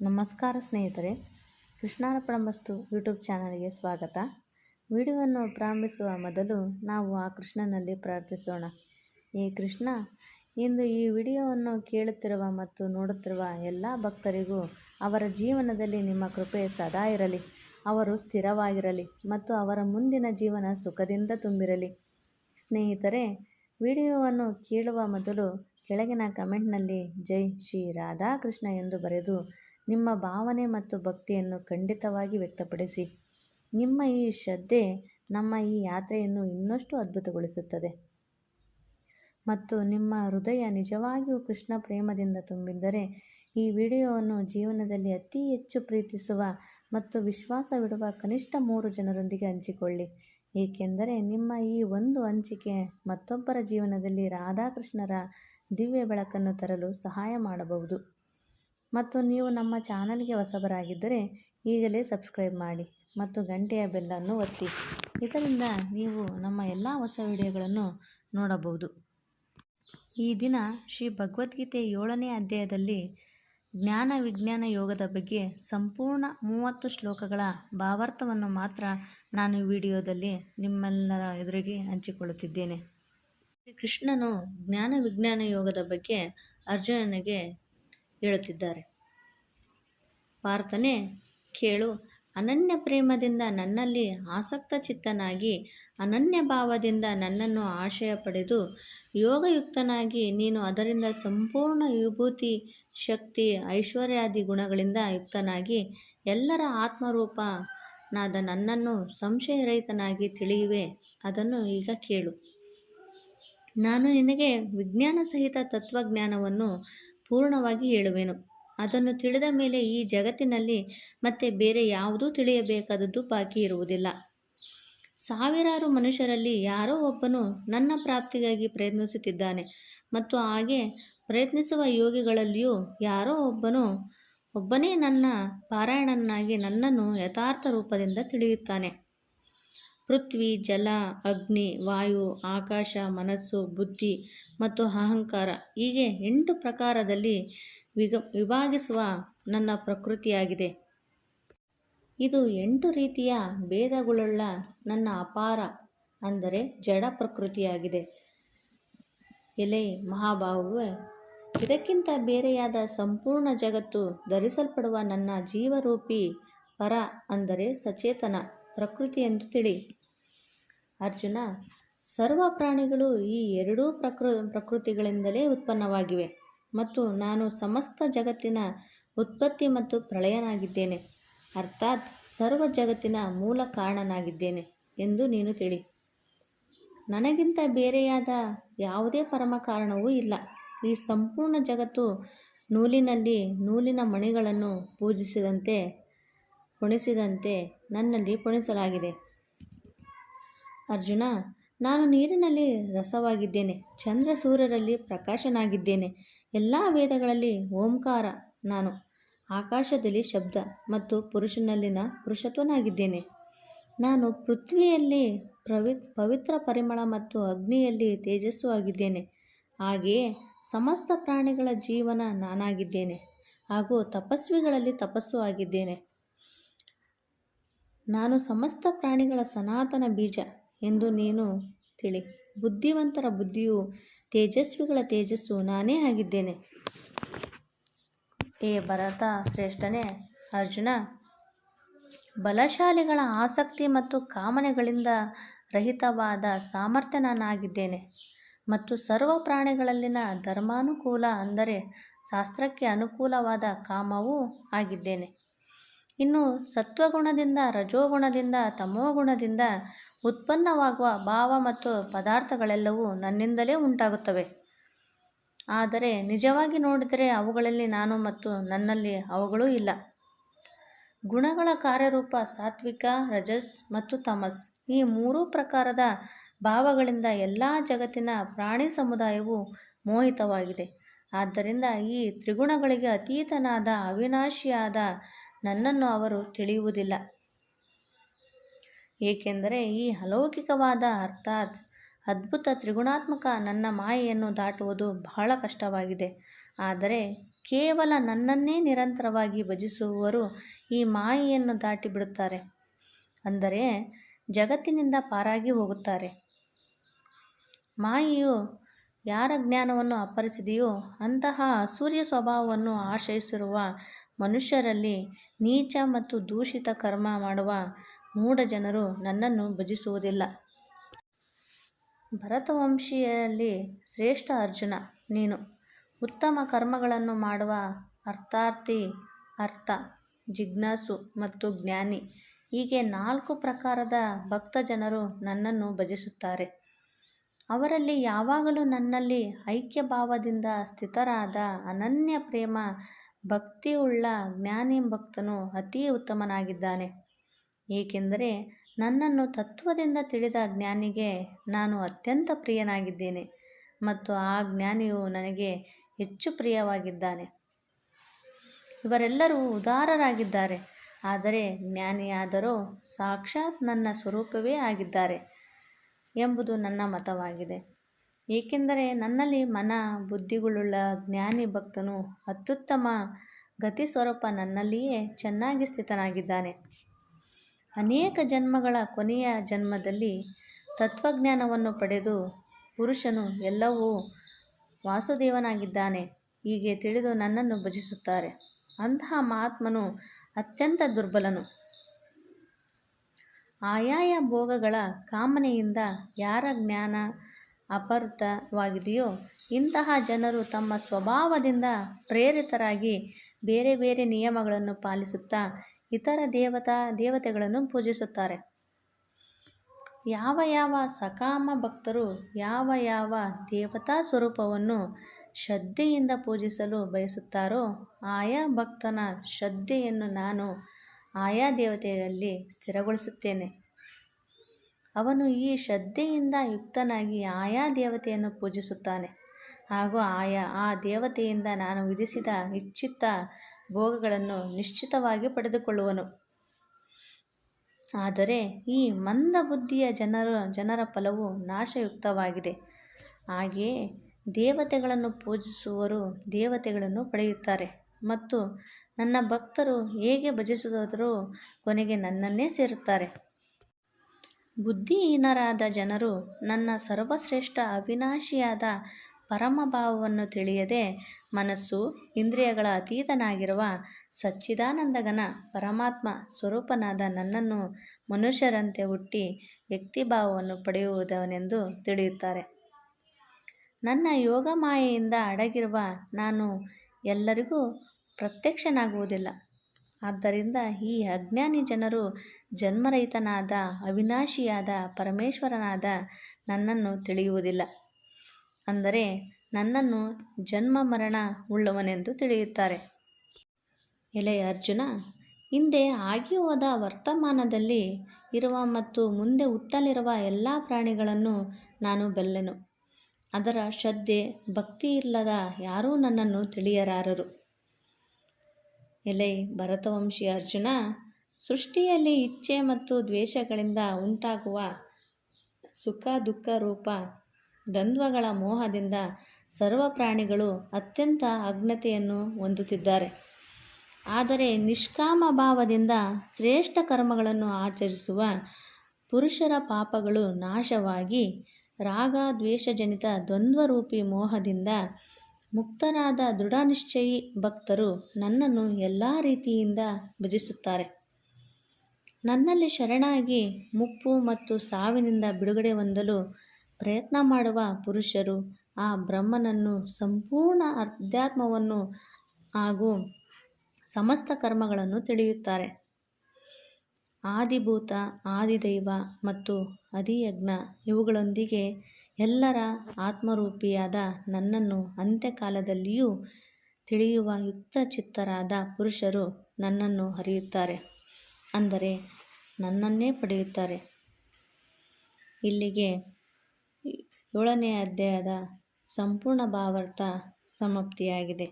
ನಮಸ್ಕಾರ ಸ್ನೇಹಿತರೆ ಕೃಷ್ಣಾರ್ಪಣಮಸ್ತು ಯೂಟ್ಯೂಬ್ ಚಾನಲ್ಗೆ ಸ್ವಾಗತ. ವಿಡಿಯೋವನ್ನು ಪ್ರಾರಂಭಿಸುವ ಮೊದಲು ನಾವು ಆ ಕೃಷ್ಣನಲ್ಲಿ ಪ್ರಾರ್ಥಿಸೋಣ. ಈ ಕೃಷ್ಣ, ಇಂದು ಈ ವಿಡಿಯೋವನ್ನು ಕೇಳುತ್ತಿರುವ ಮತ್ತು ನೋಡುತ್ತಿರುವ ಎಲ್ಲ ಭಕ್ತರಿಗೂ ಅವರ ಜೀವನದಲ್ಲಿ ನಿಮ್ಮ ಕೃಪೆ ಸದಾ ಇರಲಿ. ಅವರು ಸ್ಥಿರವಾಗಿರಲಿ ಮತ್ತು ಅವರ ಮುಂದಿನ ಜೀವನ ಸುಖದಿಂದ ತುಂಬಿರಲಿ. ಸ್ನೇಹಿತರೆ, ವಿಡಿಯೋವನ್ನು ಕೇಳುವ ಮೊದಲು ಕೆಳಗಿನ ಕಮೆಂಟ್ನಲ್ಲಿ ಜೈ ಶ್ರೀ ರಾಧಾಕೃಷ್ಣ ಎಂದು ಬರೆದು ನಿಮ್ಮ ಭಾವನೆ ಮತ್ತು ಭಕ್ತಿಯನ್ನು ಖಂಡಿತವಾಗಿ ವ್ಯಕ್ತಪಡಿಸಿ. ನಿಮ್ಮ ಈ ಶ್ರದ್ಧೆ ನಮ್ಮ ಈ ಯಾತ್ರೆಯನ್ನು ಇನ್ನಷ್ಟು ಅದ್ಭುತಗೊಳಿಸುತ್ತದೆ. ಮತ್ತು ನಿಮ್ಮ ಹೃದಯ ನಿಜವಾಗಿಯೂ ಕೃಷ್ಣ ಪ್ರೇಮದಿಂದ ತುಂಬಿದ್ದರೆ, ಈ ವಿಡಿಯೋವನ್ನು ಜೀವನದಲ್ಲಿ ಅತಿ ಹೆಚ್ಚು ಪ್ರೀತಿಸುವ ಮತ್ತು ವಿಶ್ವಾಸವಿಡುವ ಕನಿಷ್ಠ ಮೂರು ಜನರೊಂದಿಗೆ ಹಂಚಿಕೊಳ್ಳಿ. ಏಕೆಂದರೆ ನಿಮ್ಮ ಈ ಒಂದು ಹಂಚಿಕೆ ಮತ್ತೊಬ್ಬರ ಜೀವನದಲ್ಲಿ ರಾಧಾಕೃಷ್ಣರ ದಿವ್ಯ ಬೆಳಕನ್ನು ತರಲು ಸಹಾಯ ಮಾಡಬಹುದು. ಮತ್ತು ನೀವು ನಮ್ಮ ಚಾನಲ್ಗೆ ಹೊಸಬರಾಗಿದ್ದರೆ ಈಗಲೇ ಸಬ್ಸ್ಕ್ರೈಬ್ ಮಾಡಿ ಮತ್ತು ಗಂಟೆಯ ಬೆಲ್ಲನ್ನು ಒತ್ತಿ. ಇದರಿಂದ ನೀವು ನಮ್ಮ ಎಲ್ಲ ಹೊಸ ವಿಡಿಯೋಗಳನ್ನು ನೋಡಬಹುದು. ಈ ದಿನ ಶ್ರೀ ಭಗವದ್ಗೀತೆ ಏಳನೇ ಅಧ್ಯಾಯದಲ್ಲಿ ಜ್ಞಾನ ವಿಜ್ಞಾನ ಯೋಗದ ಬಗ್ಗೆ ಸಂಪೂರ್ಣ ಮೂವತ್ತು ಶ್ಲೋಕಗಳ ಭಾವಾರ್ಥವನ್ನು ಮಾತ್ರ ನಾನು ವಿಡಿಯೋದಲ್ಲಿ ನಿಮ್ಮೆಲ್ಲರ ಎದುರಿಗೆ ಹಂಚಿಕೊಳ್ಳುತ್ತಿದ್ದೇನೆ. ಶ್ರೀ ಕೃಷ್ಣನು ಜ್ಞಾನ ವಿಜ್ಞಾನ ಯೋಗದ ಬಗ್ಗೆ ಅರ್ಜುನನಿಗೆ ಹೇಳುತ್ತಿದ್ದಾರೆ. ಪಾರ್ಥನೆ, ಕೇಳು, ಅನನ್ಯ ಪ್ರೇಮದಿಂದ ನನ್ನಲ್ಲಿ ಆಸಕ್ತ ಚಿತ್ತನಾಗಿ, ಅನನ್ಯ ಭಾವದಿಂದ ನನ್ನನ್ನು ಆಶಯ ಪಡೆದು, ಯೋಗಯುಕ್ತನಾಗಿ ನೀನು ಅದರಿಂದ ಸಂಪೂರ್ಣ ವಿಭೂತಿ, ಶಕ್ತಿ, ಐಶ್ವರ್ಯಾದಿ ಗುಣಗಳಿಂದ ಯುಕ್ತನಾಗಿ, ಎಲ್ಲರ ಆತ್ಮರೂಪನಾದ ನನ್ನನ್ನು ಸಂಶಯರಹಿತನಾಗಿ ತಿಳಿಯುವೆ. ಅದನ್ನು ಈಗ ಕೇಳು. ನಾನು ನಿನಗೆ ವಿಜ್ಞಾನ ಸಹಿತ ತತ್ವಜ್ಞಾನವನ್ನು ಪೂರ್ಣವಾಗಿ ಹೇಳುವೆನು. ಅದನ್ನು ತಿಳಿದ ಮೇಲೆ ಈ ಜಗತ್ತಿನಲ್ಲಿ ಮತ್ತೆ ಬೇರೆ ಯಾವುದೂ ತಿಳಿಯಬೇಕಾದದ್ದು ಬಾಕಿ ಇರುವುದಿಲ್ಲ. ಸಾವಿರಾರು ಮನುಷ್ಯರಲ್ಲಿ ಯಾರೋ ಒಬ್ಬನು ನನ್ನ ಪ್ರಾಪ್ತಿಗಾಗಿ ಪ್ರಯತ್ನಿಸುತ್ತಿದ್ದಾನೆ ಮತ್ತು ಹಾಗೆ ಪ್ರಯತ್ನಿಸುವ ಯೋಗಿಗಳಲ್ಲಿಯೂ ಯಾರೋ ಒಬ್ಬನು ಒಬ್ಬನೇ ನನ್ನ ಪಾರಾಯಣನಾಗಿ ನನ್ನನ್ನು ಯಥಾರ್ಥ ರೂಪದಿಂದ ತಿಳಿಯುತ್ತಾನೆ. ಪೃಥ್ವಿ, ಜಲ, ಅಗ್ನಿ, ವಾಯು, ಆಕಾಶ, ಮನಸ್ಸು, ಬುದ್ಧಿ ಮತ್ತು ಅಹಂಕಾರ ಹೀಗೆ ಎಂಟು ಪ್ರಕಾರದಲ್ಲಿ ವಿಗ, ವಿಭಾಗಿಸುವ ನನ್ನ ಪ್ರಕೃತಿಯಾಗಿದೆ. ಇದು ಎಂಟು ರೀತಿಯ ಭೇದಗಳುಳ್ಳ ನನ್ನ ಅಪಾರ ಅಂದರೆ ಜಡ ಪ್ರಕೃತಿಯಾಗಿದೆ. ಎಲೆ ಮಹಾಭಾವುವೆ ಇದಕ್ಕಿಂತ ಬೇರೆಯಾದ ಸಂಪೂರ್ಣ ಜಗತ್ತು ಧರಿಸಲ್ಪಡುವ ನನ್ನ ಜೀವರೂಪಿ ಪರ ಅಂದರೆ ಸಚೇತನ ಪ್ರಕೃತಿ ಎಂದು ತಿಳಿ ಅರ್ಜುನ, ಸರ್ವ ಪ್ರಾಣಿಗಳು ಈ ಎರಡೂ ಪ್ರಕೃ, ಪ್ರಕೃತಿಗಳಿಂದಲೇ ಉತ್ಪನ್ನವಾಗಿವೆ ಮತ್ತು ನಾನು ಸಮಸ್ತ ಜಗತ್ತಿನ ಉತ್ಪತ್ತಿ ಮತ್ತು ಪ್ರಳಯನಾಗಿದ್ದೇನೆ. ಅರ್ಥಾತ್ ಸರ್ವ ಜಗತ್ತಿನ ಮೂಲ ಕಾರಣನಾಗಿದ್ದೇನೆ ಎಂದು ನೀನು ತಿಳಿ. ನನಗಿಂತ ಬೇರೆಯಾದ ಯಾವುದೇ ಪರಮ ಕಾರಣವೂ ಇಲ್ಲ. ಈ ಸಂಪೂರ್ಣ ಜಗತ್ತು ನೂಲಿನಲ್ಲಿ ನೂಲಿನ ಮಣಿಗಳನ್ನು ಪೂಜಿಸಿದಂತೆ, ಪುಣಿಸಿದಂತೆ ನನ್ನಲ್ಲಿ ಪುಣಿಸಲಾಗಿದೆ. ಅರ್ಜುನ, ನಾನು ನೀರಿನಲ್ಲಿ ರಸವಾಗಿದ್ದೇನೆ, ಚಂದ್ರ ಸೂರ್ಯರಲ್ಲಿ ಪ್ರಕಾಶನಾಗಿದ್ದೇನೆ, ಎಲ್ಲ ವೇದಗಳಲ್ಲಿ ಓಂಕಾರ ನಾನು, ಆಕಾಶದಲ್ಲಿ ಶಬ್ದ ಮತ್ತು ಪುರುಷನಲ್ಲಿನ ಪುರುಷತ್ವನಾಗಿದ್ದೇನೆ. ನಾನು ಪೃಥ್ವಿಯಲ್ಲಿ ಪ್ರವಿ, ಪವಿತ್ರ ಪರಿಮಳ ಮತ್ತು ಅಗ್ನಿಯಲ್ಲಿ ತೇಜಸ್ಸು ಆಗಿದ್ದೇನೆ, ಹಾಗೆಯೇ ಸಮಸ್ತ ಪ್ರಾಣಿಗಳ ಜೀವನ ನಾನಾಗಿದ್ದೇನೆ ಹಾಗೂ ತಪಸ್ವಿಗಳಲ್ಲಿ ತಪಸ್ಸು ಆಗಿದ್ದೇನೆ. ನಾನು ಸಮಸ್ತ ಪ್ರಾಣಿಗಳ ಸನಾತನ ಬೀಜ ಎಂದು ನೀನು ತಿಳಿ. ಬುದ್ಧಿವಂತರ ಬುದ್ಧಿಯು ತೇಜಸ್ವಿಗಳ ತೇಜಸ್ಸು. ನಾನೇ ಆಗಿದ್ದೇನೆ. ಏ ಭರತ ಶ್ರೇಷ್ಠನೇ, ಅರ್ಜುನ! ಬಲಶಾಲಿಗಳ ಆಸಕ್ತಿ ಮತ್ತು ಕಾಮನೆಗಳಿಂದ ರಹಿತವಾದ ಸಾಮರ್ಥ್ಯ ನಾನಾಗಿದ್ದೇನೆ. ಮತ್ತು ಸರ್ವ ಪ್ರಾಣಿಗಳಲ್ಲಿನ ಧರ್ಮಾನುಕೂಲ ಅಂದರೆ ಶಾಸ್ತ್ರಕ್ಕೆ ಅನುಕೂಲವಾದ ಕಾಮವೂ ಆಗಿದ್ದೇನೆ. ಇನ್ನು ಸತ್ವಗುಣದಿಂದ, ರಜೋಗುಣದಿಂದ, ತಮೋಗುಣದಿಂದ ಉತ್ಪನ್ನವಾಗುವ ಭಾವ ಮತ್ತು ಪದಾರ್ಥಗಳೆಲ್ಲವೂ ನನ್ನಿಂದಲೇ ಉಂಟಾಗುತ್ತವೆ. ಆದರೆ ನಿಜವಾಗಿ ನೋಡಿದರೆ ಅವುಗಳಲ್ಲಿ ನಾನು ಮತ್ತು ನನ್ನಲ್ಲಿ ಅವುಗಳೂ ಇಲ್ಲ. ಗುಣಗಳ ಕಾರ್ಯರೂಪ ಸಾತ್ವಿಕ, ರಜಸ್ ಮತ್ತು ತಮಸ್. ಈ ಮೂರೂ ಪ್ರಕಾರದ ಭಾವಗಳಿಂದ ಎಲ್ಲ ಜಗತ್ತಿನ ಪ್ರಾಣಿ ಸಮುದಾಯವು ಮೋಹಿತವಾಗಿದೆ. ಆದ್ದರಿಂದ ಈ ತ್ರಿಗುಣಗಳಿಗೆ ಅತೀತನಾದ ಅವಿನಾಶಿಯಾದ ನನ್ನನ್ನು ಅವರು ತಿಳಿಯುವುದಿಲ್ಲ. ಏಕೆಂದರೆ ಈ ಅಲೌಕಿಕವಾದ ಅರ್ಥಾತ್ ಅದ್ಭುತ ತ್ರಿಗುಣಾತ್ಮಕ ನನ್ನ ಮಾಯೆಯನ್ನು ದಾಟುವುದು ಬಹಳ ಕಷ್ಟವಾಗಿದೆ. ಆದರೆ ಕೇವಲ ನನ್ನನ್ನೇ ನಿರಂತರವಾಗಿ ಭಜಿಸುವವರು ಈ ಮಾಯೆಯನ್ನು ದಾಟಿ ಬಿಡುತ್ತಾರೆ ಅಂದರೆ ಜಗತ್ತಿನಿಂದ ಪಾರಾಗಿ ಹೋಗುತ್ತಾರೆ. ಮಾಯೆಯು ಯಾರ ಜ್ಞಾನವನ್ನು ಅಪ್ಪರಿಸಿದೆಯೋ ಅಂತಹ ಅಸೂರ್ಯ ಸ್ವಭಾವವನ್ನು ಆಶ್ರಯಿಸಿರುವ ಮನುಷ್ಯರಲ್ಲಿ ನೀಚ ಮತ್ತು ದೂಷಿತ ಕರ್ಮ ಮಾಡುವ ಮೂಢ ಜನರು ನನ್ನನ್ನು ಭಜಿಸುವುದಿಲ್ಲ. ಭರತವಂಶಿಯಲ್ಲಿ ಶ್ರೇಷ್ಠ ಅರ್ಜುನ ನೀನು. ಉತ್ತಮ ಕರ್ಮಗಳನ್ನು ಮಾಡುವ ಅರ್ಥಾರ್ಥಿ, ಅರ್ಥ, ಜಿಜ್ಞಾಸು ಮತ್ತು ಜ್ಞಾನಿ. ಹೀಗೆ ನಾಲ್ಕು ಪ್ರಕಾರದ ಭಕ್ತ ಜನರು ನನ್ನನ್ನು ಭಜಿಸುತ್ತಾರೆ. ಅವರಲ್ಲಿ ಯಾವಾಗಲೂ ನನ್ನಲ್ಲಿ ಐಕ್ಯ ಭಾವದಿಂದ ಸ್ಥಿತರಾದ ಅನನ್ಯ ಪ್ರೇಮ ಭಕ್ತಿಯುಳ್ಳ ಜ್ಞಾನಿ ಭಕ್ತನು ಅತೀ ಉತ್ತಮನಾಗಿದ್ದಾನೆ. ಏಕೆಂದರೆ ನನ್ನನ್ನು ತತ್ವದಿಂದ ತಿಳಿದ ಜ್ಞಾನಿಗೆ ನಾನು ಅತ್ಯಂತ ಪ್ರಿಯನಾಗಿದ್ದೇನೆ ಮತ್ತು ಆ ಜ್ಞಾನಿಯು ನನಗೆ ಹೆಚ್ಚು ಪ್ರಿಯವಾಗಿದ್ದಾನೆ. ಇವರೆಲ್ಲರೂ ಉದಾರರಾಗಿದ್ದಾರೆ, ಆದರೆ ಜ್ಞಾನಿಯಾದರೂ ಸಾಕ್ಷಾತ್ ನನ್ನ ಸ್ವರೂಪವೇ ಆಗಿದ್ದಾರೆ ಎಂಬುದು ನನ್ನ ಮತವಾಗಿದೆ. ಏಕೆಂದರೆ ನನ್ನಲ್ಲಿ ಮನ, ಬುದ್ಧಿಗಳುಳ್ಳ ಜ್ಞಾನಿ ಭಕ್ತನು ಅತ್ಯುತ್ತಮ ಗತಿ ಸ್ವರೂಪ ನನ್ನಲ್ಲಿಯೇ ಚೆನ್ನಾಗಿ ಸ್ಥಿತನಾಗಿದ್ದಾನೆ. ಅನೇಕ ಜನ್ಮಗಳ ಕೊನೆಯ ಜನ್ಮದಲ್ಲಿ ತತ್ವಜ್ಞಾನವನ್ನು ಪಡೆದು ಪುರುಷನು ಎಲ್ಲವೂ ವಾಸುದೇವನಾಗಿದ್ದಾನೆ. ಹೀಗೆ ತಿಳಿದು ನನ್ನನ್ನು ಭಜಿಸುತ್ತಾರೆ. ಅಂತಹ ಮಹಾತ್ಮನು ಅತ್ಯಂತ ದುರ್ಬಲನು. ಆಯಾಯ ಭೋಗಗಳ ಕಾಮನೆಯಿಂದ ಯಾರ ಜ್ಞಾನ ಅಪಹೃತವಾಗಿದೆಯೋ ಇಂತಹ ಜನರು ತಮ್ಮ ಸ್ವಭಾವದಿಂದ ಪ್ರೇರಿತರಾಗಿ ಬೇರೆ ಬೇರೆ ನಿಯಮಗಳನ್ನು ಪಾಲಿಸುತ್ತಾ ಇತರ ದೇವತಾ, ದೇವತೆಗಳನ್ನು ಪೂಜಿಸುತ್ತಾರೆ. ಯಾವ ಯಾವ ಸಕಾಮ ಭಕ್ತರು ಯಾವ ಯಾವ ದೇವತಾ ಸ್ವರೂಪವನ್ನು ಶ್ರದ್ಧೆಯಿಂದ ಪೂಜಿಸಲು ಬಯಸುತ್ತಾರೋ, ಆಯಾ ಭಕ್ತನ ಶ್ರದ್ಧೆಯನ್ನು ನಾನು ಆಯಾ ದೇವತೆಯಲ್ಲಿ ಸ್ಥಿರಗೊಳಿಸುತ್ತೇನೆ. ಅವನು ಈ ಶ್ರದ್ಧೆಯಿಂದ ಯುಕ್ತನಾಗಿ ಆಯಾ ದೇವತೆಯನ್ನು ಪೂಜಿಸುತ್ತಾನೆ. ಹಾಗೂ ಆಯಾ, ಆ ದೇವತೆಯಿಂದ ನಾನು ವಿಧಿಸಿದ ಇಚ್ಛಿತ ಭೋಗಗಳನ್ನು ನಿಶ್ಚಿತವಾಗಿ ಪಡೆದುಕೊಳ್ಳುವನು. ಆದರೆ ಈ ಮಂದ ಬುದ್ಧಿಯ ಜನರ ಜನರ ಫಲವು ನಾಶಯುಕ್ತವಾಗಿದೆ. ಹಾಗೆಯೇ ದೇವತೆಗಳನ್ನು ಪೂಜಿಸುವರು ದೇವತೆಗಳನ್ನು ಪಡೆಯುತ್ತಾರೆ. ಮತ್ತು ನನ್ನ ಭಕ್ತರು ಹೇಗೆ ಭಜಿಸಿದರೂ ಕೊನೆಗೆ ನನ್ನನ್ನೇ ಸೇರುತ್ತಾರೆ. ಬುದ್ಧಿಹೀನರಾದ ಜನರು ನನ್ನ ಸರ್ವಶ್ರೇಷ್ಠ ಅವಿನಾಶಿಯಾದ ಪರಮಭಾವವನ್ನು ತಿಳಿಯದೆ ಮನಸ್ಸು ಇಂದ್ರಿಯಗಳ ಅತೀತನಾಗಿರುವ ಸಚ್ಚಿದಾನಂದಗನ ಪರಮಾತ್ಮ ಸ್ವರೂಪನಾದ ನನ್ನನ್ನು ಮನುಷ್ಯರಂತೆ ಹುಟ್ಟಿ ವ್ಯಕ್ತಿಭಾವವನ್ನು ಪಡೆಯುವುದವನೆಂದು ತಿಳಿಯುತ್ತಾರೆ. ನನ್ನ ಯೋಗ ಮಾಯೆಯಿಂದ ಅಡಗಿರುವ ನಾನು ಎಲ್ಲರಿಗೂ ಪ್ರತ್ಯಕ್ಷನಾಗುವುದಿಲ್ಲ. ಆದ್ದರಿಂದ ಈ ಅಜ್ಞಾನಿ ಜನರು ಜನ್ಮರಹಿತನಾದ, ಅವಿನಾಶಿಯಾದ, ಪರಮೇಶ್ವರನಾದ ನನ್ನನ್ನು ತಿಳಿಯುವುದಿಲ್ಲ. ಅಂದರೆ ನನ್ನನ್ನು ಜನ್ಮ ಮರಣ ಉಳ್ಳವನೆಂದು ತಿಳಿಯುತ್ತಾರೆ. ಎಲೆ ಅರ್ಜುನ, ಹಿಂದೆ ಆಗಿ ಹೋದ ವರ್ತಮಾನದಲ್ಲಿ ಇರುವ ಮತ್ತು ಮುಂದೆ ಹುಟ್ಟಲಿರುವ ಎಲ್ಲ ಪ್ರಾಣಿಗಳನ್ನು ನಾನು ಬಲ್ಲೆನು. ಅದರ ಶ್ರದ್ಧೆ ಭಕ್ತಿ ಇಲ್ಲದ ಯಾರೂ ನನ್ನನ್ನು ತಿಳಿಯಲಾರರು ಎಲೆ ಭರತವಂಶಿ ಅರ್ಜುನ, ಸೃಷ್ಟಿಯಲ್ಲಿ ಇಚ್ಛೆ ಮತ್ತು ದ್ವೇಷಗಳಿಂದ ಉಂಟಾಗುವ ಸುಖ ದುಃಖ ರೂಪ, ದ್ವಂದ್ವಗಳ ಮೋಹದಿಂದ ಸರ್ವ ಪ್ರಾಣಿಗಳು ಅತ್ಯಂತ ಅಗ್ನತೆಯನ್ನು ಹೊಂದುತ್ತಿದ್ದಾರೆ. ಆದರೆ ನಿಷ್ಕಾಮ ಭಾವದಿಂದ ಶ್ರೇಷ್ಠ ಕರ್ಮಗಳನ್ನು ಆಚರಿಸುವ ಪುರುಷರ ಪಾಪಗಳು ನಾಶವಾಗಿ ರಾಗ ದ್ವೇಷಜನಿತ ದ್ವಂದ್ವರೂಪಿ ಮೋಹದಿಂದ ಮುಕ್ತರಾದ ದೃಢನಿಶ್ಚಯಿ ಭಕ್ತರು ನನ್ನನ್ನು ಎಲ್ಲ ರೀತಿಯಿಂದ ಭಜಿಸುತ್ತಾರೆ. ನನ್ನಲ್ಲಿ ಶರಣಾಗಿ ಮುಪ್ಪು ಮತ್ತು ಸಾವಿನಿಂದ ಬಿಡುಗಡೆ ಹೊಂದಲು ಪ್ರಯತ್ನ ಮಾಡುವ ಪುರುಷರು ಆ ಬ್ರಹ್ಮನನ್ನು ಸಂಪೂರ್ಣ ಅಧ್ಯಾತ್ಮವನ್ನು ಹಾಗೂ ಸಮಸ್ತ ಕರ್ಮಗಳನ್ನು ತಿಳಿಯುತ್ತಾರೆ. ಆದಿಭೂತ, ಆದಿದೈವ ಮತ್ತು ಆದಿಯಜ್ಞ ಇವುಗಳೊಂದಿಗೆ ಎಲ್ಲರ ಆತ್ಮರೂಪಿಯಾದ ನನ್ನನ್ನು ಅಂತ್ಯಕಾಲದಲ್ಲಿಯೂ ತಿಳಿಯುವ ಯುಕ್ತಚಿತ್ತರಾದ ಪುರುಷರು ನನ್ನನ್ನು ಅರಿಯುತ್ತಾರೆ. ಅಂದರೆ ನನ್ನನ್ನೇ ಪಡೆಯುತ್ತಾರೆ. ಇಲ್ಲಿಗೆ ಏಳನೇ ಅಧ್ಯಾಯದ ಸಂಪೂರ್ಣ ಭಾವಾರ್ಥ ಸಮಾಪ್ತಿಯಾಗಿದೆ.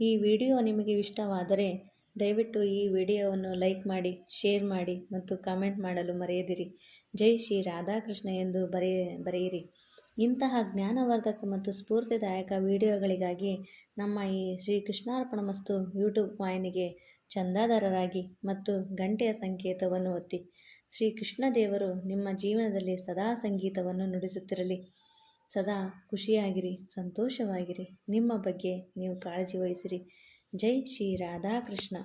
ಈ ವಿಡಿಯೋ ನಿಮಗೆ ಇಷ್ಟವಾದರೆ ದಯವಿಟ್ಟು ಈ ವಿಡಿಯೋವನ್ನು ಲೈಕ್ ಮಾಡಿ, ಶೇರ್ ಮಾಡಿ ಮತ್ತು ಕಾಮೆಂಟ್ ಮಾಡಲು ಮರೆಯದಿರಿ. ಜೈ ಶ್ರೀ ರಾಧಾಕೃಷ್ಣ ಎಂದು ಬರೆಯ ಬರೆಯಿರಿ. ಇಂತಹ ಜ್ಞಾನವರ್ಧಕ ಮತ್ತು ಸ್ಫೂರ್ತಿದಾಯಕ ವಿಡಿಯೋಗಳಿಗಾಗಿ ನಮ್ಮ ಈ ಶ್ರೀ ಕೃಷ್ಣಾರ್ಪಣ ಮಸ್ತು ಯೂಟ್ಯೂಬ್ ವಾಹಿನಿಗೆ ಚಂದಾದಾರರಾಗಿ ಮತ್ತು ಗಂಟೆಯ ಸಂಕೇತವನ್ನು ಒತ್ತಿ. ಶ್ರೀ ಕೃಷ್ಣ ದೇವರು ನಿಮ್ಮ ಜೀವನದಲ್ಲಿ ಸದಾ ಸಂಗೀತವನ್ನು ನುಡಿಸುತ್ತಿರಲಿ. ಸದಾ ಖುಷಿಯಾಗಿರಿ, ಸಂತೋಷವಾಗಿರಿ. ನಿಮ್ಮ ಬಗ್ಗೆ ನೀವು ಕಾಳಜಿ ವಹಿಸಿರಿ. ಜೈ ಶ್ರೀ ರಾಧಾಕೃಷ್ಣ.